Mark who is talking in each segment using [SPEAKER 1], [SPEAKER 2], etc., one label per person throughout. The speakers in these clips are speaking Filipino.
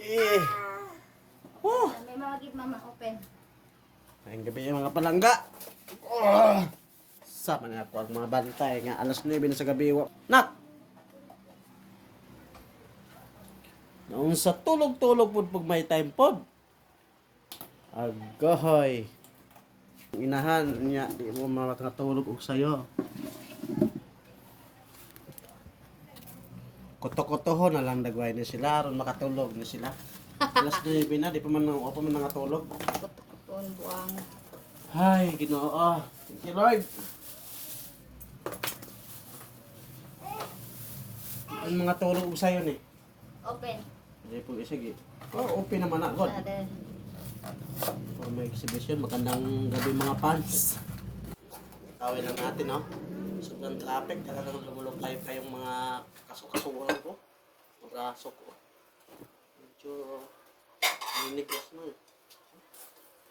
[SPEAKER 1] Eh. Oh.
[SPEAKER 2] May mga give mama open.
[SPEAKER 1] Ngayong gabi yung mga palangga. Oh. Sama na ako ang mga bantay nga alas 9 na sa gabi. Nak! Noong sa tulog-tulog po pag may time pod. Agahoy. Inahan niya, di mo makatulog og sayo. Koto-kotoho na lang dagway ni sila aron makatulog ni sila. Alas 9 na, di pa man ako pa man nangatulog.
[SPEAKER 2] Kutukutun buang.
[SPEAKER 1] Ay, ginoo. Thank you, Lord. Ang mga tulog ko sa'yo ni.
[SPEAKER 2] Open.
[SPEAKER 1] Hindi po sige. Oh, open naman na, God. For my exhibition, magandang gabi mga fans. Tawin lang natin, no? Sobrang traffic, talagang lumulukay pa yung mga kasukasuhan ko. Ang braso ko. Medyo ninigas na eh.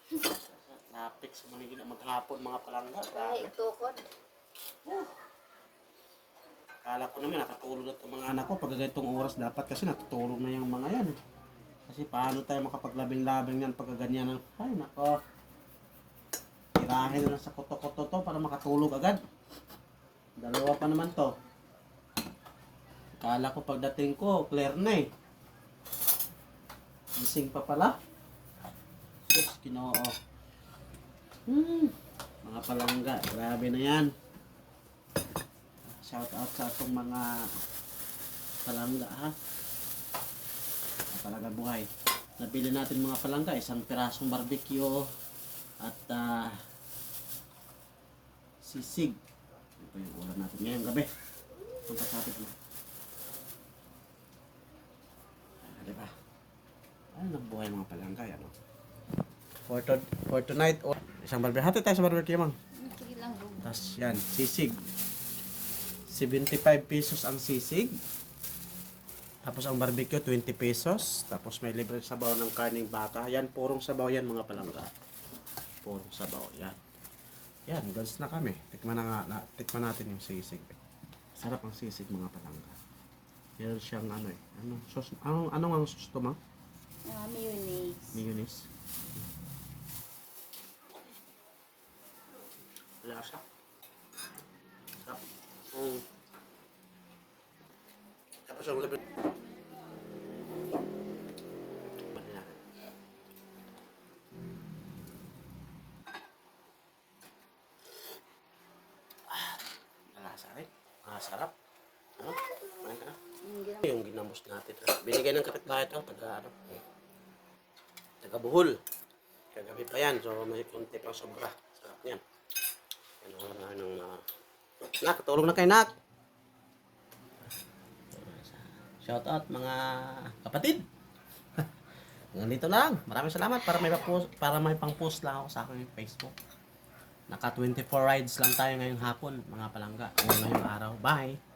[SPEAKER 1] Sa traffic sa Manila maghapon mga palangga.
[SPEAKER 2] Ay,
[SPEAKER 1] Traffic.
[SPEAKER 2] tukod.
[SPEAKER 1] Akala ko naman nakatulog na itong mga anak ko pag ganitong oras dapat kasi natutulog na yung mga yan. Kasi paano tayo makapaglabing-labing yan pag ganyan ng ay nako. Tirahin na lang sa koto-koto to para makatulog agad. Dalawa pa naman to. Akala ko pagdating ko, clear na eh. Gising pa pala. Diyos, kinoo. Hmm, mga palangga, grabe na yan. Shout out sa atong mga palangga ha. Palangga buhay. Nabili natin mga palangga, isang pirasong barbecue at ah, sisig. Ito yung ulam natin ngayong gabi. Ang pasapit na. Ah, diba? Ano nabuhay mga palangga yan? No? For, to, for tonight, or, isang barbecue. Hati tayo sa barbecue, mang.
[SPEAKER 2] Sige lang. Rug.
[SPEAKER 1] Tapos yan, sisig. 75 pesos ang sisig. Tapos ang barbecue, 20 pesos. Tapos may libre sabaw ng karning baka. Yan, purong sabaw yan mga palangga. Purong sabaw, yan. Yan, goods na kami. Tikman, na nga, na, tikman natin yung sisig. Sarap ang sisig mga palangga. Meron siyang ano eh. Ano, sauce, anong, anong ang sauce to, ma?
[SPEAKER 2] Ah, mayonnaise.
[SPEAKER 1] Mayonnaise. Wala siya. Sarap. Mm. Tapos ang gabi. Ah, sarap. Ano? Ano?
[SPEAKER 2] Yung ginam-
[SPEAKER 1] Yung ginamos natin. Binigay ng kapitbahay ito. Taga ano? Taga Buhol. Kagabi pa yan. So may konti pang sobra. Sarap yan. Yan ang mga nung mga... Nak, tulog na kay Nak. Shout out mga kapatid. Nandito lang. Maraming salamat para may pa-post, para may pang-post lang ako sa aking Facebook. Naka 24 rides lang tayo ngayong hapon, mga palangga. Ngayong araw. Bye.